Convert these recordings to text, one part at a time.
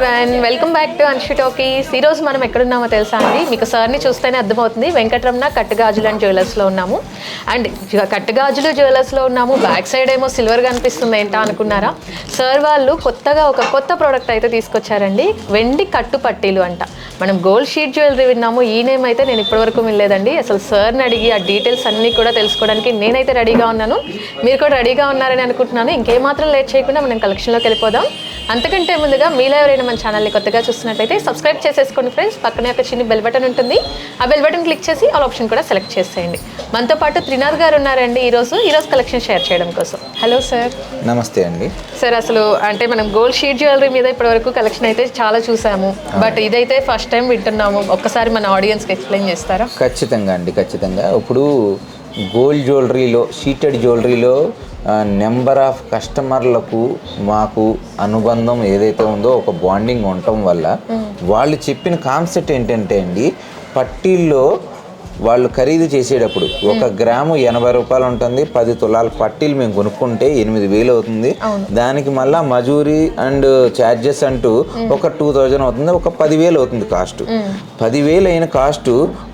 Everyone welcome back to Anshi talkies ఈ రోజు మనం ఎక్కడున్నామో తెలుసా అండి? మీకు సార్ని చూస్తేనే అర్థమవుతుంది. వెంకటరమణ కట్టుగాజులు అండ్ జ్యువెలర్స్లో ఉన్నాము. అండ్ కట్టుగాజులు జ్యువెలర్స్లో ఉన్నాము. బ్యాక్ సైడ్ ఏమో సిల్వర్ కనిపిస్తుంది ఏంటా అనుకున్నారా? సార్ వాళ్ళు కొత్తగా ఒక కొత్త ప్రోడక్ట్ అయితే తీసుకొచ్చారండి. వెండి కట్టు పట్టీలు అంట. మనం గోల్డ్ షీట్ జ్యువెలరీ విన్నాము. ఈ నేమ్ అయితే నేను ఇప్పటివరకు వినలేదండి. అసలు సార్ని అడిగి ఆ డీటెయిల్స్ అన్నీ కూడా తెలుసుకోవడానికి నేనైతే రెడీగా ఉన్నాను. మీరు కూడా రెడీగా ఉన్నారని అనుకుంటున్నాను. ఇంకేమాత్రం లేట్ చేయకుండా మనం కలెక్షన్లోకి వెళ్ళిపోదాం. అంతకంటే ముందుగా మీలో ఎవరైనా మన ఛానల్ని కొత్తగా చూస్తున్నట్లయితే సబ్స్క్రైబ్ చేసేసుకోండి ఫ్రెండ్స్ పక్కనే ఒక చిన్న బెల్ బటన్ ఉంటుంది. ఆ బెల్ బటన్ క్లిక్ చేసి ఆల్ ఆప్షన్ కూడా సెలెక్ట్ చేసేయండి. మనతో పాటు త్రినాథ్ గారు ఉన్నారండి ఈరోజు. ఈరోజు కలెక్షన్ షేర్ చేయడం కోసం. హలో సార్ నమస్తే అండి. సార్ అసలు అంటే మనం గోల్డ్ షీట్ జ్యువెలరీ మీద ఇప్పటివరకు కలెక్షన్ అయితే చాలా చూసాము. బట్ ఇదైతే ఫస్ట్ టైం వింటున్నాము. ఒక్కసారి మన ఆడియన్స్కి ఎక్స్ప్లెయిన్ చేస్తారా? ఖచ్చితంగా అండి ఖచ్చితంగా. ఇప్పుడు గోల్డ్ జ్యువెలరీలో షీటెడ్ జ్యువెలరీలో నెంబర్ ఆఫ్ కస్టమర్లకు మాకు అనుబంధం ఏదైతే ఉందో ఒక బాండింగ్ ఉండటం వల్ల వాళ్ళు చెప్పిన కాన్సెప్ట్ ఏంటంటే అండి పట్టీల్లో వాళ్ళు ఖరీదు చేసేటప్పుడు ఒక గ్రాము ఎనభై రూపాయలు ఉంటుంది పది తులాల పట్టీలు మేము కొనుక్కుంటే ఎనిమిది వేలు అవుతుంది. దానికి మళ్ళా మజూరీ అండ్ ఛార్జెస్ అంటూ ఒక టూ థౌజండ్ అవుతుంది ఒక పదివేలు అవుతుంది కాస్ట్. పదివేలు అయిన కాస్ట్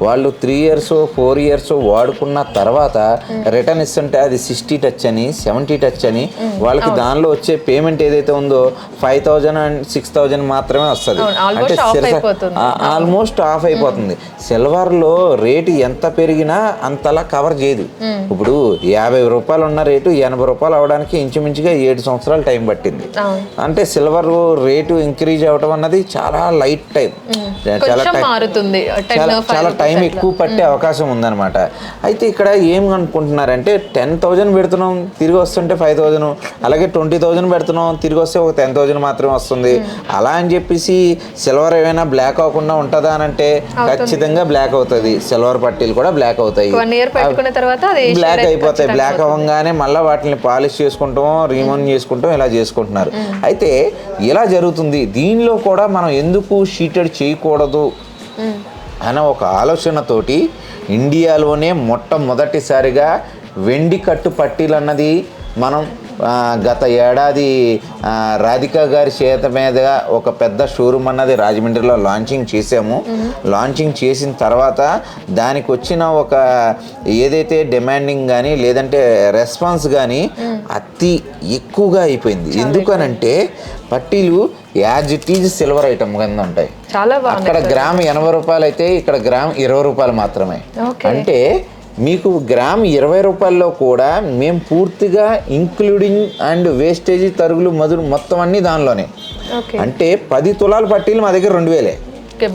వాళ్ళు త్రీ ఇయర్స్ ఫోర్ ఇయర్స్ వాడుకున్న తర్వాత రిటర్న్ ఇస్తుంటే అది సిక్స్టీ టచ్ అని సెవెంటీ టచ్ అని వాళ్ళకి దానిలో వచ్చే పేమెంట్ ఏదైతే ఉందో five thousand and six thousand మాత్రమే వస్తుంది. అయిపోతుంది. ఆల్మోస్ట్ ఆఫ్ అయిపోతుంది. సిల్వర్లో రేటు ఎంత పెరిగినా అంతలా కవర్ చేయదు. ఇప్పుడు యాభై రూపాయలు ఉన్న రేటు ఎనభై రూపాయలు అవడానికి ఇంచుమించుగా ఏడు సంవత్సరాలు టైం పట్టింది. అంటే సిల్వర్ రేటు ఇంక్రీజ్ అవ్వడం అన్నది చాలా లైట్ టైం చాలా చాలా టైం ఎక్కువ పట్టే అవకాశం ఉందన్నమాట. అయితే ఇక్కడ ఏం అనుకుంటున్నారంటే టెన్ థౌజండ్ పెడుతున్నాం తిరిగి వస్తుంటే ఫైవ్ థౌజండ్ అలాగే ట్వంటీ థౌజండ్ పెడుతున్నాం తిరిగి వస్తే ఒక టెన్ థౌజండ్ మాత్రమే వస్తుంది. అలా అని చెప్పేసి సిల్వర్ ఏమైనా బ్లాక్ అవ్వకుండా ఉంటుందా అని అంటే ఖచ్చితంగా బ్లాక్ అవుతుంది. సిల్వర్ పట్టీలు కూడా బ్లాక్ అవుతాయి. బ్లాక్ అయిపోతాయి. బ్లాక్ అవ్వగానే మళ్ళీ వాటిని పాలిష్ చేసుకుంటాం రీమోన్ చేసుకుంటాం ఇలా చేసుకుంటున్నారు. అయితే ఇలా జరుగుతుంది? దీనిలో కూడా మనం ఎందుకు షీటెడ్ చేయకూడదు? అనే ఒక ఆలోచనతోటి ఇండియాలోనే మొట్టమొదటిసారిగా వెండి కట్టు పట్టీలు అన్నది మనం గత ఏడాది రాధిక గారి చేత మీదుగా ఒక పెద్ద షోరూమ్ అన్నది రాజమండ్రిలో లాంచింగ్ చేసాము లాంచింగ్ చేసిన తర్వాత దానికి వచ్చిన ఒక ఏదైతే డిమాండింగ్ కానీ లేదంటే రెస్పాన్స్ కానీ అతి ఎక్కువగా అయిపోయింది. ఎందుకనంటే పట్టీలు as it is silver item కింద ఉంటాయి. చాలా అక్కడ గ్రామ్ ఎనభై రూపాయలు అయితే ఇక్కడ గ్రామ్ ఇరవై రూపాయలు మాత్రమే. అంటే మీకు గ్రామ్ ఇరవై రూపాయల్లో కూడా మేము పూర్తిగా ఇంక్లూడింగ్ అండ్ వేస్టేజ్ తరుగులు మధురు మొత్తం అన్ని దానిలోనే. అంటే పది తులాల పట్టీలు మా దగ్గర రెండు వేలే.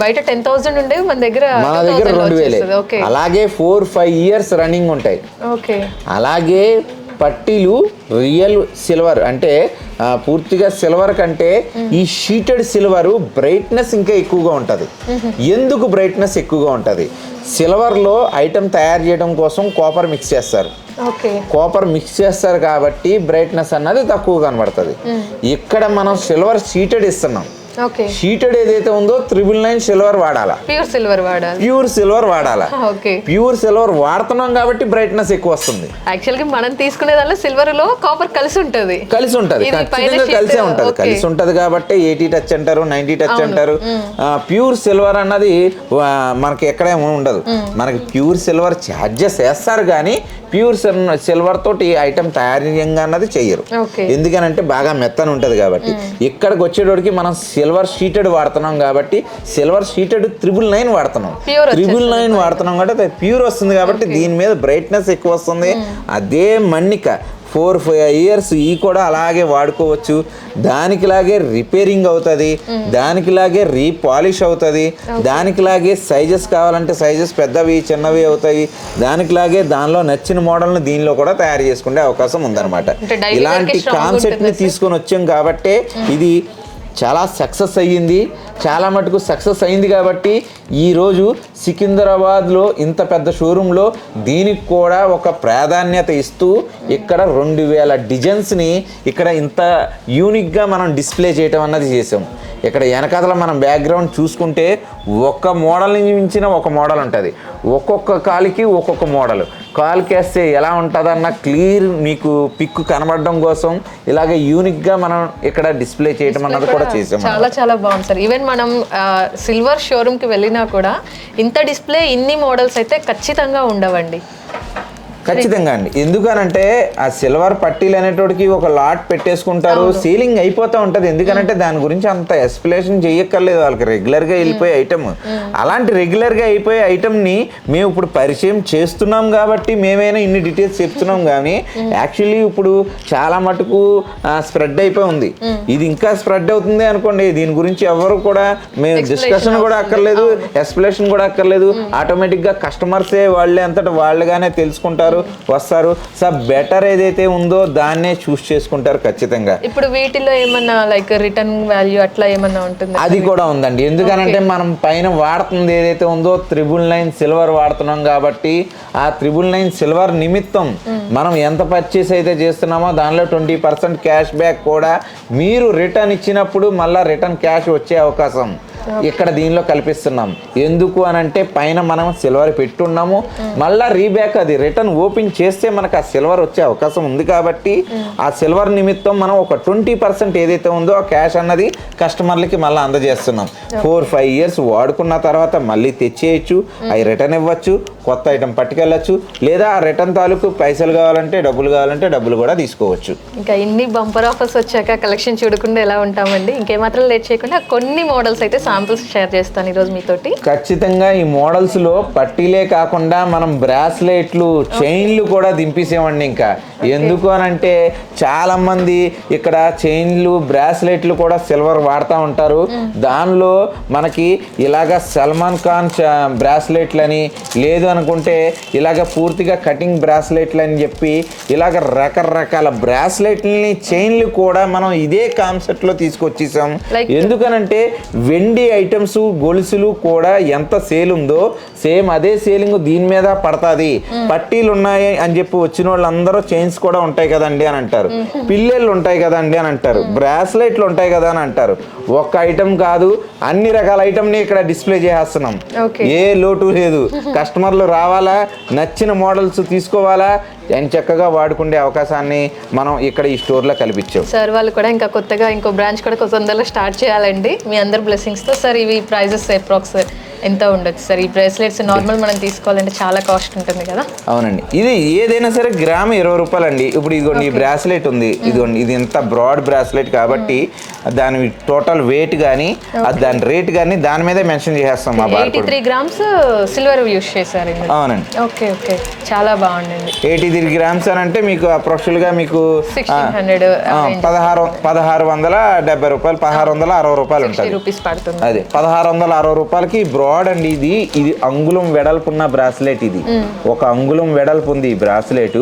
బయట టెన్ థౌసండ్ ఉండే మన దగ్గర మన దగ్గర 2000 లో రెండు వేలే. అలాగే ఫోర్ ఫైవ్ ఇయర్స్ రన్నింగ్ ఉంటాయి. ఓకే. అలాగే పట్టీలు రియల్ సిల్వర్ అంటే పూర్తిగా సిల్వర్ కంటే ఈ షీటెడ్ సిల్వర్ బ్రైట్నెస్ ఇంకా ఎక్కువగా ఉంటుంది. ఎందుకు బ్రైట్నెస్ ఎక్కువగా ఉంటుంది? సిల్వర్లో ఐటెం తయారు చేయడం కోసం కాపర్ మిక్స్ చేస్తారు. కాపర్ మిక్స్ చేస్తారు కాబట్టి బ్రైట్నెస్ అన్నది తక్కువ కనబడుతుంది. ఇక్కడ మనం సిల్వర్ షీటెడ్ ఇస్తున్నాం. షీటెడ్ ఏదైతే ఉందో త్రిబుల్ నైన్ సిల్వర్ వాడాలా? ప్యూర్ సిల్వర్ వాడాలి. ప్యూర్ సిల్వర్ వాడాలా? ప్యూర్ సిల్వర్ వాడుతున్నాం కాబట్టి బ్రైట్నెస్ ఎక్కువ వస్తుంది. యాక్చువల్గా మనం తీసుకునే దానిలో సిల్వర్లో కాపర్ కలిసి ఉంటది. కలిసి ఉంటది. ఖచ్చితంగా కలిసే ఉంటది. కలిసి ఉంటది కాబట్టి ఎయిటీ టచ్ అంటారు నైన్టీ టచ్ అంటారు. ప్యూర్ సిల్వర్ అన్నది మనకి ఎక్కడేమో ఉండదు. మనకి ప్యూర్ సిల్వర్ ఛార్జెస్ వేస్తారు కానీ ప్యూర్ సిల్వర్ తోటి ఐటమ్ తయారు చేయంగా అన్నది చెయ్యరు. ఎందుకనంటే బాగా మెత్తని ఉంటుంది కాబట్టి ఇక్కడికి వచ్చేటోడికి మనం సిల్వర్ షీటెడ్ వాడుతున్నాం కాబట్టి సిల్వర్ షీటెడ్ త్రిబుల్ నైన్ వాడుతున్నాం. త్రిబుల్ నైన్ వాడుతున్నాం కాబట్టి అది ప్యూర్ వస్తుంది కాబట్టి దీని మీద బ్రైట్నెస్ ఎక్కువ వస్తుంది. అదే మన్నిక. ఫోర్ ఫైవ్ ఇయర్స్ ఈ కూడా అలాగే వాడుకోవచ్చు. దానికిలాగే రిపేరింగ్ అవుతుంది. దానికిలాగే రీపాలిష్ అవుతుంది. దానికిలాగే సైజెస్ కావాలంటే సైజెస్ పెద్దవి చిన్నవి అవుతాయి. దానికిలాగే దానిలో నచ్చిన మోడల్ని దీనిలో కూడా తయారు చేసుకునే అవకాశం ఉందన్నమాట. ఇలాంటి కాన్సెప్ట్ని తీసుకొని వచ్చాం కాబట్టే ఇది చాలా సక్సెస్ అయ్యింది. చాలా మటుకు సక్సెస్ అయింది కాబట్టి ఈరోజు సికింద్రాబాద్లో ఇంత పెద్ద షోరూంలో దీనికి కూడా ఒక ప్రాధాన్యత ఇస్తూ ఇక్కడ రెండు వేల డిజైన్స్ని ఇక్కడ ఇంత యూనిక్గా మనం డిస్ప్లే చేయటం అన్నది చేసాం ఇక్కడ వెనకాతల మనం బ్యాక్గ్రౌండ్ చూసుకుంటే ఒక్క మోడల్ని మించిన ఒక మోడల్ ఉంటుంది. ఒక్కొక్క కాలికి ఒక్కొక్క మోడల్. కాల్ చేస్తే ఎలా ఉంటుందన్న క్లియర్ మీకు పిక్ కనబడడం కోసం ఇలాగ యూనిక్గా మనం ఇక్కడ డిస్ప్లే చేయడం అన్నది కూడా చేసాం చాలా చాలా బాగుంది సార్. ఈవెన్ మనం సిల్వర్ షోరూమ్కి వెళ్ళినా కూడా ఇంత డిస్ప్లే ఇన్ని మోడల్స్ అయితే ఖచ్చితంగా ఉండవండి. ఖచ్చితంగా అండి. ఎందుకనంటే ఆ సిల్వర్ పట్టీలు అనేటోడికి ఒక లాట్ పెట్టేసుకుంటారు సీలింగ్ అయిపోతూ ఉంటది. ఎందుకనంటే దాని గురించి అంత ఎక్స్ప్లెనేషన్ చేయక్కర్లేదు వాళ్ళకి. రెగ్యులర్గా వెళ్ళిపోయే ఐటమ్. అలాంటి రెగ్యులర్గా అయిపోయే ఐటమ్ని మేము ఇప్పుడు పరిచయం చేస్తున్నాం కాబట్టి మేమైనా ఇన్ని డీటెయిల్స్ చెప్తున్నాం కానీ యాక్చువల్లీ ఇప్పుడు చాలా మటుకు స్ప్రెడ్ అయిపోయి ఉంది. ఇది ఇంకా స్ప్రెడ్ అవుతుంది అనుకోండి. దీని గురించి ఎవరు కూడా మేము డిస్కషన్ కూడా అక్కర్లేదు ఎక్స్ప్లెనేషన్ కూడా అక్కర్లేదు. ఆటోమేటిక్గా కస్టమర్సే వాళ్ళే అంతటా వాళ్ళుగానే తెలుసుకుంటారు. వస్తారు సార్ బెటర్ ఏదైతే ఉందో దాన్నే చూస్ చేసుకుంటారు ఖచ్చితంగా. ఇప్పుడు వీటిలో ఏమన్నా లైక్ రిటర్న్ వాల్యూ అట్లా ఏమన్నా ఉంటుంది? అది కూడా ఉందండి. ఎందుకనంటే మనం పైన వాడుతుంది ఏదైతే ఉందో త్రిబుల్ నైన్ సిల్వర్ వాడుతున్నాం కాబట్టి ఆ త్రిబుల్ నైన్ సిల్వర్ నిమిత్తం మనం ఎంత పర్చేస్ అయితే చేస్తున్నామో దానిలో ట్వంటీ పర్సెంట్ క్యాష్ బ్యాక్ కూడా మీరు రిటర్న్ ఇచ్చినప్పుడు మళ్ళీ రిటర్న్ క్యాష్ వచ్చే అవకాశం. ఇక్కడ దీనిలో కల్పిస్తున్నాం. ఎందుకు అని అంటే పైన మనం సిల్వర్ పెట్టున్నాము. మళ్ళా రీబ్యాక్ అది రిటర్న్ ఓపెన్ చేస్తే మనకు ఆ సిల్వర్ వచ్చే అవకాశం ఉంది కాబట్టి ఆ సిల్వర్ నిమిత్తం మనం ఒక ట్వంటీ పర్సెంట్ ఏదైతే ఉందో ఆ క్యాష్ అన్నది కస్టమర్లకి మళ్ళీ అందజేస్తున్నాం. ఫోర్ ఫైవ్ ఇయర్స్ వాడుకున్న తర్వాత మళ్ళీ తెచ్చేయచ్చు అవి రిటర్న్ ఇవ్వచ్చు కొత్త ఐటమ్ పట్టుకెళ్ళచ్చు లేదా ఆ రిటర్న్ తాలూకు పైసలు కావాలంటే డబ్బులు కావాలంటే డబ్బులు కూడా తీసుకోవచ్చు. ఇంకా ఇన్ని బంపర్ ఆఫర్స్ వచ్చాక కలెక్షన్ చూడకుండా ఎలా ఉంటామండి? ఇంకేమాత్రం లేట్ చేయకుండా కొన్ని మోడల్స్ అయితే శాంపిల్స్ షేర్ చేస్తాను ఈరోజు మీతోటి. ఖచ్చితంగా ఈ మోడల్స్లో పట్టీలే కాకుండా మనం బ్రాస్లెట్లు చైన్లు కూడా దింపేసామండి ఇంకా. ఎందుకు అని అంటే చాలా మంది ఇక్కడ చైన్లు బ్రాస్లెట్లు కూడా సిల్వర్ వాడుతూ ఉంటారు. దానిలో మనకి ఇలాగ సల్మాన్ ఖాన్ బ్రాస్లెట్లు అని లేదు అనుకుంటే ఇలాగ పూర్తిగా కటింగ్ బ్రాస్లెట్లు అని చెప్పి ఇలాగ రకరకాల బ్రాస్లెట్లని చైన్లు కూడా మనం ఇదే కాన్సెప్ట్లో తీసుకొచ్చేసాం. ఎందుకనంటే వెండి ఐటమ్స్ గొలుసులు కూడా ఎంత సేల్ ఉందో సేమ్ అదే సేలింగ్ దీని మీద పడతాది. పట్టీలు ఉన్నాయి అని చెప్పి వచ్చిన వాళ్ళందరూ చైన్స్ కూడా ఉంటాయి కదండి అని అంటారు. పిల్లలు ఉంటాయి కదండి అని అంటారు. బ్రాస్లెట్లు ఉంటాయి కదా అని అంటారు. ఒక్క ఐటమ్ కాదు అన్ని రకాల ఐటమ్ని ఇక్కడ డిస్ప్లే చేసేస్తున్నాం. Okay. ఏ లోటు లేదు. కస్టమర్లు రావాలా? నచ్చిన మోడల్స్ తీసుకోవాలా? అని చక్కగా వాడుకునే అవకాశాన్ని మనం ఇక్కడ ఈ స్టోర్లో కల్పించాం. సార్ వాళ్ళు కూడా ఇంకా కొత్తగా ఇంకో బ్రాంచ్ కూడా కొంత తొందరలో స్టార్ట్ చేయాలండి. మీ అందరి బ్లెస్సింగ్స్తో సార్ ఇవి ప్రైజెస్ అప్రాక్స్ ఎంత ఉండొచ్చు సార్? ఈ బ్రేస్లెట్స్ నార్మల్ మనం తీసుకోవాలంటే చాలా కాస్ట్ ఉంటుంది కదా? అవునండి. ఇది ఏదైనా సరే గ్రామ్ ఇరవై రూపాయలు అండి ఇప్పుడు ఇదిగోండి ఈ బ్రాస్లెట్ ఉంది. ఇదిగోండి ఇది ఎంత బ్రాడ్ బ్రాస్లెట్ కాబట్టి దాని టోటల్ వెయిట్ కానీ దాని రేట్ కానీ దాని మీదే మెన్షన్ చేసేస్తాం మా eighty three grams silver use చేశారు అవునండి. Okay okay. చాలా బాగుండండి ఎయిటీ త్రీ గ్రామ్స్ అని అంటే మీకు అప్రాక్చువల్గా మీకు హండ్రెడ్ పదహారు పదహారు వందల డెబ్బై రూపాయలు పదహారు వందల అరవై రూపాయలు ఉంటుంది. పడుతుంది. అదే పదహారు వందల అరవై రూపాయలకి బ్రాడ్ అండి ఇది. ఇది అంగుళం వెడల్పున్న బ్రాస్లెట్ ఇది. ఒక అంగుళం వెడల్పు ఉంది ఈ బ్రాస్లెట్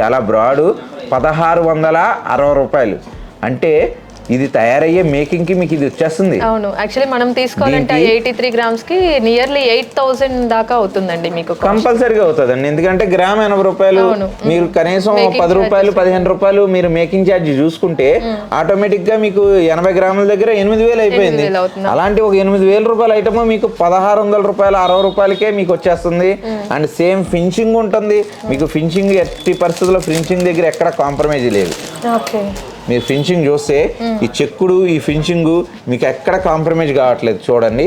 చాలా బ్రాడ్ పదహారు వందల అరవై రూపాయలు. అంటే ఇది తయారయ్యే మేకింగ్కి మీకు ఇది వచ్చేస్తుంది. అవును. యాక్చువల్లీ మనం తీసుకోవాలంటే ఎయిటీ త్రీ గ్రామ్స్కి నియర్లీ ఎయిట్ థౌసండ్ దాకా అవుతుందండి మీకు. కంపల్సరీగా అవుతుందండి. ఎందుకంటే గ్రామ్ ఎనభై రూపాయలు. మీరు కనీసం పది రూపాయలు పదిహేను రూపాయలు మీరు మేకింగ్ ఛార్జ్ చూసుకుంటే ఆటోమేటిక్గా మీకు ఎనభై గ్రాముల దగ్గర ఎనిమిది వేలు అయిపోయింది. అలాంటి ఒక ఎనిమిది వేల రూపాయల ఐటమ్ మీకు పదహారు వందల రూపాయలు అరవై రూపాయలకే మీకు వచ్చేస్తుంది. అండ్ సేమ్ ఫినిషింగ్ ఉంటుంది. మీకు ఫినిషింగ్ ఎట్టి పరిస్థితుల్లో ఫినిషింగ్ దగ్గర ఎక్కడ కాంప్రమైజ్ లేదు. ఓకే. మీరు ఫినిషింగ్ చూస్తే ఈ చెక్కుడు ఈ ఫినిషింగ్ మీకు ఎక్కడ కాంప్రమైజ్ కావట్లేదు చూడండి.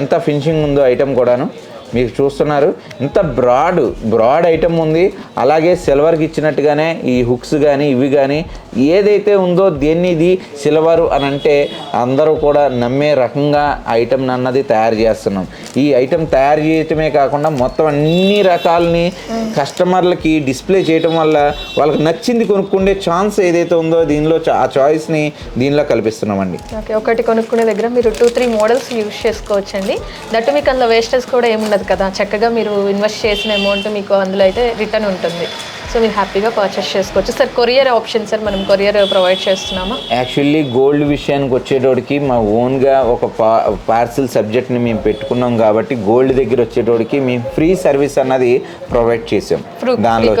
ఎంత ఫినిషింగ్ ఉందో ఐటెం కూడాను. మీకు చూస్తున్నారు. ఇంత బ్రాడ్ బ్రాడ్ ఐటమ్ ఉంది. అలాగే సిల్వర్కి ఇచ్చినట్టుగానే ఈ హుక్స్ కానీ ఇవి కానీ ఏదైతే ఉందో దేన్ని ఇది సిల్వర్ అని అంటే అందరూ కూడా నమ్మే రకంగా ఐటమ్ అన్నది తయారు చేస్తున్నాం. ఈ ఐటెం తయారు చేయటమే కాకుండా మొత్తం అన్ని రకాలని కస్టమర్లకి డిస్ప్లే చేయటం వల్ల వాళ్ళకి నచ్చింది కొనుక్కునే ఛాన్స్ ఏదైతే ఉందో దీనిలో చా- ఆ చాయిస్ని దీనిలో కల్పిస్తున్నామండి. ఓకే ఒకటి కొనుక్కునే దగ్గర మీరు టూ త్రీ మోడల్స్ యూస్ చేసుకోవచ్చండి. దట్టు మీకు అందులో వేస్టేజ్ కూడా ఏముండదు. కదా. చక్కగా మీరు ఇన్వెస్ట్ చేసిన అమౌంట్ మీకు అందులో అయితే రిటర్న్ ఉంటుంది. సో మీరు హ్యాపీగా పర్చేస్ చేసుకోవచ్చు సార్ కొరియర్ ఆప్షన్ సార్ మనం కొరియర్ ప్రొవైడ్ చేస్తున్నామా? యాక్చువల్లీ గోల్డ్ విషయానికి వచ్చేటోడికి మా ఓన్గా ఒక పా పార్సిల్ సబ్జెక్ట్ని మేము పెట్టుకున్నాం కాబట్టి గోల్డ్ దగ్గర వచ్చేటోడికి మేము ఫ్రీ సర్వీస్ అన్నది ప్రొవైడ్ చేసాం. దానిలో.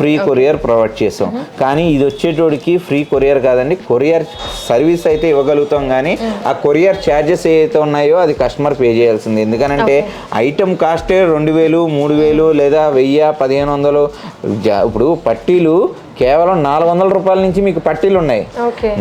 ఫ్రీ కొరియర్ ప్రొవైడ్ చేసాం. కానీ ఇది వచ్చేటోడికి ఫ్రీ కొరియర్ కాదండి కొరియర్ సర్వీస్ అయితే ఇవ్వగలుగుతాం కానీ ఆ కొరియర్ ఛార్జెస్ ఏవైతే ఉన్నాయో అది కస్టమర్ పే చేయాల్సింది. ఎందుకనంటే ఐటమ్ కాస్టే రెండు వేలు మూడు వేలు లేదా వెయ్యి పదిహేను వందలు ఇప్పుడు పట్టీలు కేవలం నాలుగు వందల రూపాయల నుంచి మీకు పట్టీలు ఉన్నాయి.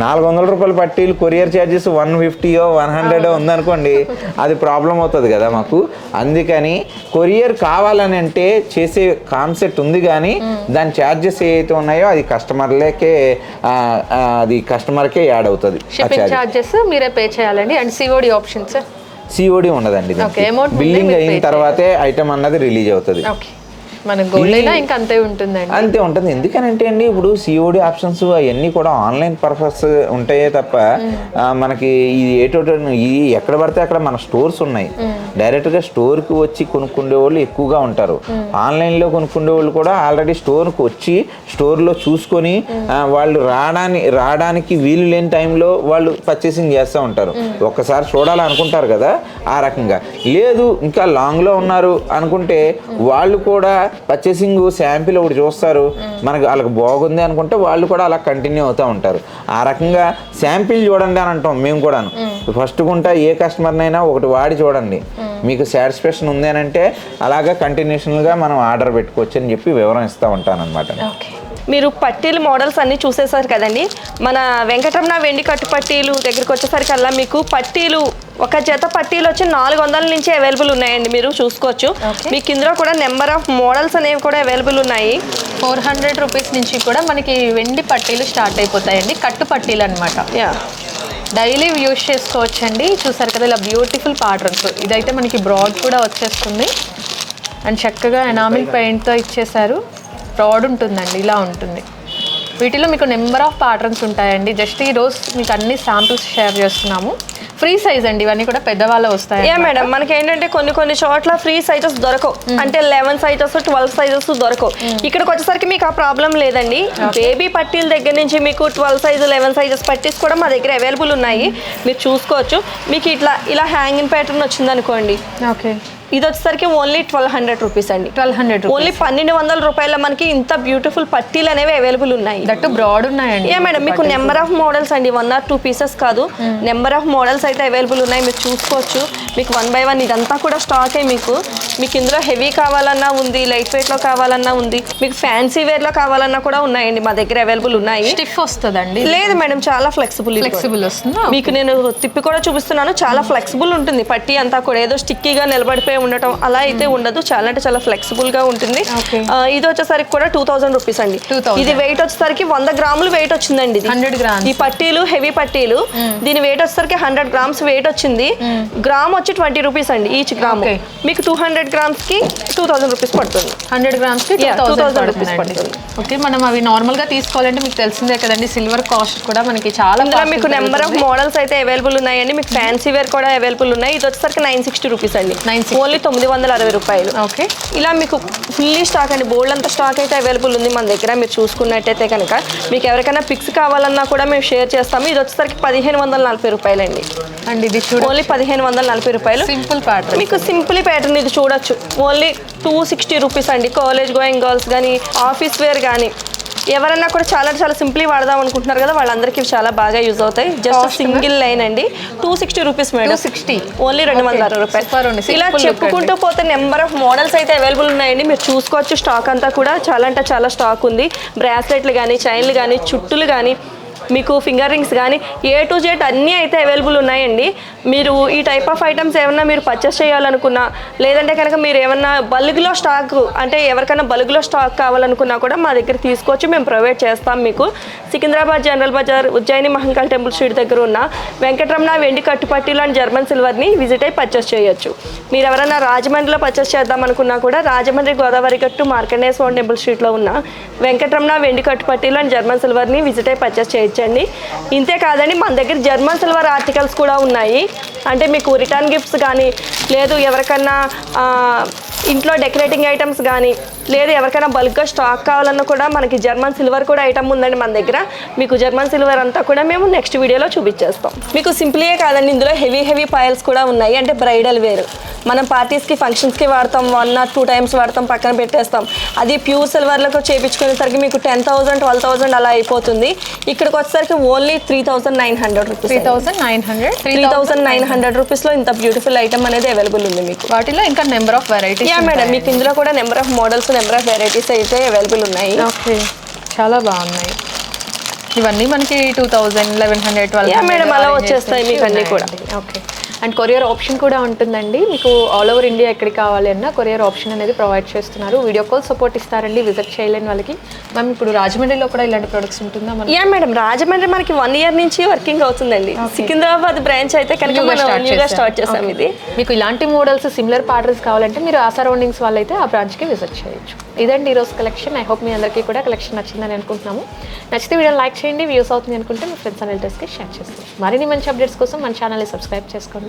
నాలుగు వందల రూపాయల పట్టీలు కొరియర్ ఛార్జెస్ వన్ ఫిఫ్టీయో వన్ హండ్రెడ్ ఉందనుకోండి అది ప్రాబ్లం అవుతుంది కదా మాకు. అందుకని కొరియర్ కావాలని అంటే చేసే కాన్సెప్ట్ ఉంది కానీ దాని ఛార్జెస్ ఏవైతే ఉన్నాయో అది కస్టమర్లకే అది కస్టమర్కే యాడ్ అవుతుంది. ఛార్జెస్ మీరే పే చేయాలండి. And COD option sir COD ఉండదండి బిల్లింగ్ అయిన తర్వాతే ఐటమ్ అన్నది రిలీజ్ అవుతుంది. ఓకే మన గోల్డ్ అయినా ఇంకా అంతే ఉంటుందండి. అంతే ఉంటుంది. ఎందుకనంటే అండి ఇప్పుడు సిఓడి ఆప్షన్స్ అవన్నీ కూడా ఆన్లైన్ పర్పస్ ఉంటాయే తప్ప మనకి ఇది ఏటో ఇది ఎక్కడ పడితే అక్కడ మన స్టోర్స్ ఉన్నాయి. డైరెక్ట్గా స్టోర్కి వచ్చి కొనుక్కునే వాళ్ళు ఎక్కువగా ఉంటారు. ఆన్లైన్లో కొనుక్కునే వాళ్ళు కూడా ఆల్రెడీ స్టోర్కి వచ్చి స్టోర్లో చూసుకొని వాళ్ళు రావడానికి రావడానికి వీలు లేని టైంలో వాళ్ళు పర్చేసింగ్ చేస్తూ ఉంటారు. ఒక్కసారి చూడాలనుకుంటారు కదా ఆ రకంగా. లేదు ఇంకా లాంగ్లో ఉన్నారు అనుకుంటే వాళ్ళు కూడా పర్చేసింగ్ శాంపిల్ ఒకటి చూస్తారు. మనకు వాళ్ళకి బాగుంది అనుకుంటే వాళ్ళు కూడా అలా కంటిన్యూ అవుతూ ఉంటారు. ఆ రకంగా శాంపిల్ చూడండి అని అంటాం మేము కూడాను. ఫస్ట్ గుంటా ఏ కస్టమర్నైనా ఒకటి వాడి చూడండి. మీకు సాటిస్ఫాక్షన్ ఉంది అని అంటే అలాగా కంటిన్యూషన్గా మనం ఆర్డర్ పెట్టుకోవచ్చు అని చెప్పి వివరం ఇస్తూ ఉంటాను అనమాట ఓకే. మీరు పట్టీలు మోడల్స్ అన్నీ చూసేసారు కదండి. మన వెంకటరమణ వెండి కట్టు పట్టీలు దగ్గరికి వచ్చేసరికల్లా మీకు పట్టీలు ఒక జత పట్టీలు వచ్చి నాలుగు వందల నుంచి అవైలబుల్ ఉన్నాయండి మీరు చూసుకోవచ్చు. మీకు ఇందులో కూడా నెంబర్ ఆఫ్ మోడల్స్ అనేవి కూడా అవైలబుల్ ఉన్నాయి. ఫోర్ హండ్రెడ్ రూపీస్ నుంచి కూడా మనకి వెండి పట్టీలు స్టార్ట్ అయిపోతాయండి. కట్టు పట్టీలు అనమాట యా డైలీ యూస్ చేసుకోవచ్చండి. చూసారు కదా ఇలా బ్యూటిఫుల్ ప్యాటర్న్స్ ఇదైతే మనకి బ్రాడ్ కూడా వచ్చేస్తుంది. అండ్ చక్కగా ఎనామిల్ పెయింట్తో ఇచ్చేసారు బ్రాడ్ ఉంటుందండి ఇలా ఉంటుంది. వీటిలో మీకు నెంబర్ ఆఫ్ ప్యాటర్న్స్ ఉంటాయండి. జస్ట్ ఈ రోజు మీకు అన్ని శాంపిల్స్ షేర్ చేస్తున్నాము. ఫ్రీ సైజ్ అండి ఇవన్నీ కూడా పెద్దవాళ్ళు వస్తాయి యా మేడం మనకి ఏంటంటే కొన్ని కొన్ని చోట్ల ఫ్రీ సైజెస్ దొరకవు. అంటే లెవెన్ సైజెస్ ట్వెల్వ్ సైజెస్ దొరకవు. ఇక్కడికి వచ్చేసరికి మీకు ఆ ప్రాబ్లం లేదండి. బేబీ పట్టీల దగ్గర నుంచి మీకు ట్వెల్వ్ సైజు లెవెన్ సైజెస్ పట్టీస్ కూడా మా దగ్గర అవైలబుల్ ఉన్నాయి. మీరు చూసుకోవచ్చు. మీకు ఇట్లా ఇలా హ్యాంగింగ్ ప్యాటర్న్ వచ్చింది అనుకోండి ఓకే ఇది వచ్చేసరికి ఓన్లీ ట్వెల్వ్ హండ్రెడ్ రూపీస్ అండి ట్వెల్వ్ హండ్రెడ్ ఓన్లీ పన్నెండు వందల రూపాయల మనకి ఇంత బ్యూటిఫుల్ పట్టీలు అనేవి అవైలబుల్ ఉన్నాయి. దట్టు బ్రాడ్ ఉన్నాయండి. యా మేడం మీకు నెంబర్ ఆఫ్ మోడల్స్ అండి. వన్ ఆర్ టూ పీసెస్ కాదు. నెంబర్ ఆఫ్ మోడల్స్ అయితే అవైలబుల్ ఉన్నాయి. మీరు చూసుకోవచ్చు. మీకు వన్ బై వన్ ఇదంతా కూడా స్టాకే మీకు. మీకు ఇందులో హెవీ కావాలన్నా ఉంది లైట్ వెయిట్లో కావాలన్నా ఉంది. మీకు ఫ్యాన్సీ వేర్లో కావాలన్నా కూడా ఉన్నాయండి. మా దగ్గర అవైలబుల్ ఉన్నాయి. స్టిఫ్ వస్తుందండి. లేదు మేడం చాలా ఫ్లెక్సిబుల్ ఫ్లెక్సిబుల్ వస్తుందా? మీకు నేను తిప్పి కూడా చూపిస్తున్నాను. చాలా ఫ్లెక్సిబుల్ ఉంటుంది. పట్టి అంతా కూడా ఏదో స్టిక్కీగా నిలబడిపోయి ఉండటం అలా అయితే ఉండదు. చాలా అంటే చాలా ఫ్లెక్సిబుల్గా ఉంటుంది. ఇది వచ్చేసరికి కూడా టూ థౌసండ్ రూపీస్ అండి. 2000. ఇది వెయిట్ వచ్చేసరికి వంద గ్రాములు వెయిట్ వచ్చిందండి ఇది. 100 grams. ఈ పట్టీలు హెవీ పట్టీలు దీని వెయిట్ వచ్చేసరికి హండ్రెడ్ గ్రామ్స్ వెయిట్ వచ్చింది. గ్రామ్ వచ్చి ట్వంటీ రూపీస్ అండి ఈచ్ గ్రామ్. మీకు టూ హండ్రెడ్ గ్రామ్స్కి టూ థౌసండ్ రూపీస్ పడుతుంది. హండ్రెడ్ గ్రామ్స్కి టూ థౌసండ్ 2000 rupees పడుతుంది. ఓకే మనం అవి నార్మల్గా తీసుకోవాలంటే మీకు తెలిసిందే కదండి సిల్వర్ కాస్ట్ కూడా మనకి చాలా మీకు నెంబర్ ఆఫ్. మోడల్స్ అయితే అవైలబుల్ ఉన్నాయండి. మీకు ఫ్యాన్సీ వేర్ కూడా అవైలబుల్ ఉన్నాయి. ఇది వచ్చేసరికి నైన్ సిక్స్టీ రూపీస్ అండి. 960. ఓన్లీ తొమ్మిది వందల అరవై రూపాయలు. ఓకే. ఇలా మీకు ఫుల్లీ స్టాక్ అండి. బోల్డ్ అంతా స్టాక్ అయితే అవైలబుల్ ఉంది మన దగ్గర. మీరు చూసుకున్నట్టయితే కనుక మీకు ఎవరికైనా పిక్స్ కావాలన్నా కూడా మేము షేర్ చేస్తాము. ఇది వచ్చేసరికి పదిహేను వందల నలభై రూపాయలండి. అండ్ ఇది చూడ ఓన్లీ పదిహేను వందల నలభై రూపాయలు. సింపుల్ ప్యాటర్న్ మీకు సింపుల్ ప్యాటర్న్ ఇది చూడొచ్చు. ఓన్లీ టూ సిక్స్టీ రూపీస్ అండి. కాలేజ్ గోయింగ్ గర్ల్స్ కానీ ఆఫీస్ వేర్ కానీ ఎవరన్నా కూడా చాలా చాలా సింప్లీ వాడదాం అనుకుంటున్నారు కదా వాళ్ళందరికీ చాలా బాగా యూజ్ అవుతాయి. జస్ట్ సింగిల్ లైన్ అండి. Two sixty rupees madam. 260. Only రెండు వందల అరవై రూపాయలు. ఇలా చెప్పుకుంటూ పోతే నెంబర్ ఆఫ్ మోడల్స్ అయితే అవైలబుల్ ఉన్నాయండి. మీరు చూసుకోవచ్చు స్టాక్ అంతా కూడా. చాలా అంటే చాలా స్టాక్ ఉంది. బ్రాస్లెట్లు కానీ చైన్లు కానీ చుట్టులు కానీ మీకు ఫింగర్ రింగ్స్ కానీ ఏ టు జెడ్ అన్నీ అయితే అవైలబుల్ ఉన్నాయండి. మీరు ఈ టైప్ ఆఫ్ ఐటమ్స్ ఏమన్నా మీరు పర్చేస్ చేయాలనుకున్నా లేదంటే కనుక మీరు ఏమన్నా బల్క్లో స్టాక్ అంటే ఎవరికైనా బల్క్లో స్టాక్ కావాలనుకున్నా కూడా మా దగ్గర తీసుకోవచ్చు. మేము ప్రొవైడ్ చేస్తాం మీకు. Secunderabad general Bazaar Ujjaini Mahankal temple street దగ్గర ఉన్న వెంకటరమణ వెండి కట్టుపట్టి అండ్ జర్మన్ సిల్వర్ని విజిట్ అయి పర్చేస్ చేయొచ్చు. మీరు ఎవరైనా రాజమండ్రిలో పర్చేస్ చేద్దాం అనుకున్నా కూడా రాజమండ్రి గోదావరి గట్టు మార్కండేయ స్వామి టెంపుల్ స్ట్రీట్లో ఉన్న వెంకటరమణ వెండి కట్టుపట్టి లాంటి జర్మన్ సిల్వర్ని విజిట్ అయి పర్చేస్ చేయొచ్చండి ఇంతే కాదండి మన దగ్గర జర్మన్ సిల్వర్ ఆర్టికల్స్ కూడా ఉన్నాయి. అంటే మీకు రిటర్న్ గిఫ్ట్స్ కానీ లేదు ఎవరికన్నా ఇంట్లో డెకరేటింగ్ ఐటమ్స్ కానీ లేదు ఎవరికైనా బల్క్గా స్టాక్ కావాలన్నా కూడా మనకి జర్మన్ సిల్వర్ కూడా ఐటమ్ ఉందండి మన దగ్గర. మీకు జర్మన్ సిల్వర్ అంతా కూడా మేము నెక్స్ట్ వీడియోలో చూపించేస్తాం. మీకు సింపుల్గా కాదండి ఇందులో హెవీ హెవీ పాయల్స్ కూడా ఉన్నాయి. అంటే బ్రైడల్ వేర్. మనం పార్టీస్కి ఫంక్షన్స్కి వాడతాం వన్ ఆర్ టూ టైమ్స్ వాడతాం పక్కన పెట్టేస్తాం. అది ప్యూర్ సిల్వర్లకు చేపించుకునేసరికి మీకు టెన్ థౌసండ్ ట్వెల్వ్ థౌసండ్ అలా అయిపోతుంది. ఇక్కడికి వచ్చేసరికి only three thousand nine hundred rupees three thousand nine hundred three thousand nine hundred. రూపీస్లో ఇంత బ్యూటిఫుల్ ఐటమ్ అనేది అవైలబుల్ ఉంది మీకు. వాటిలో ఇంకా నెంబర్ ఆఫ్ యా మేడం మీకు ఇందులో కూడా number of models number of varieties అయితే అవైలబుల్ ఉన్నాయి. ఓకే చాలా బాగున్నాయి. ఇవన్నీ మనకి two thousand eleven hundred twelve madam, అలా వచ్చేస్తాయి మీకు అన్నీ కూడా. ఓకే అండ్ కొరియర్ ఆప్షన్ కూడా ఉంటుందండి. మీకు ఆల్ ఓవర్ ఇండియా ఎక్కడికి కావాలి అన్నా కొరియర్ ఆప్షన్ అనేది ప్రొవైడ్ చేస్తున్నారు. వీడియో కాల్ సపోర్ట్ ఇస్తారండి. విజిట్ చేయలేని వాళ్ళకి. మ్యామ్ ఇప్పుడు రాజమండ్రిలో కూడా ఇలాంటి ప్రొడక్ట్స్ ఉంటుందా మనం యా మేడం రాజమండ్రి మనకి వన్ ఇయర్ నుంచి వర్కింగ్ అవుతుందండి. సికింద్రాబాద్ బ్రాంచ్ అయితే కనుక. స్టార్ట్ చేసాం Okay. ఇది. మీకు ఇలాంటి మోడల్స్ సిమిలర్ ప్యాటర్న్స్ కావాలంటే మీరు ఆ సరౌండింగ్స్ వాళ్ళైతే ఆ బ్రాంచ్కి విజిట్ చేయొచ్చు. ఇదండి ఈరోజు కలెక్షన్ ఐ హోప్ మీ అందరికీ కూడా కలెక్షన్ నచ్చిందని అనుకుంటున్నాము. నచ్చితే వీడియో లైక్ చేయండి. వ్యూస్ అవుతుంది అనుకుంటే మీ ఫ్రెండ్స్ అండ్ రిలేటివ్స్కి షేర్ చేస్తారు మరిన్ని మంచి అప్డేట్స్ కోసం మన ఛానల్ని సబ్స్క్రైబ్ చేసుకోండి.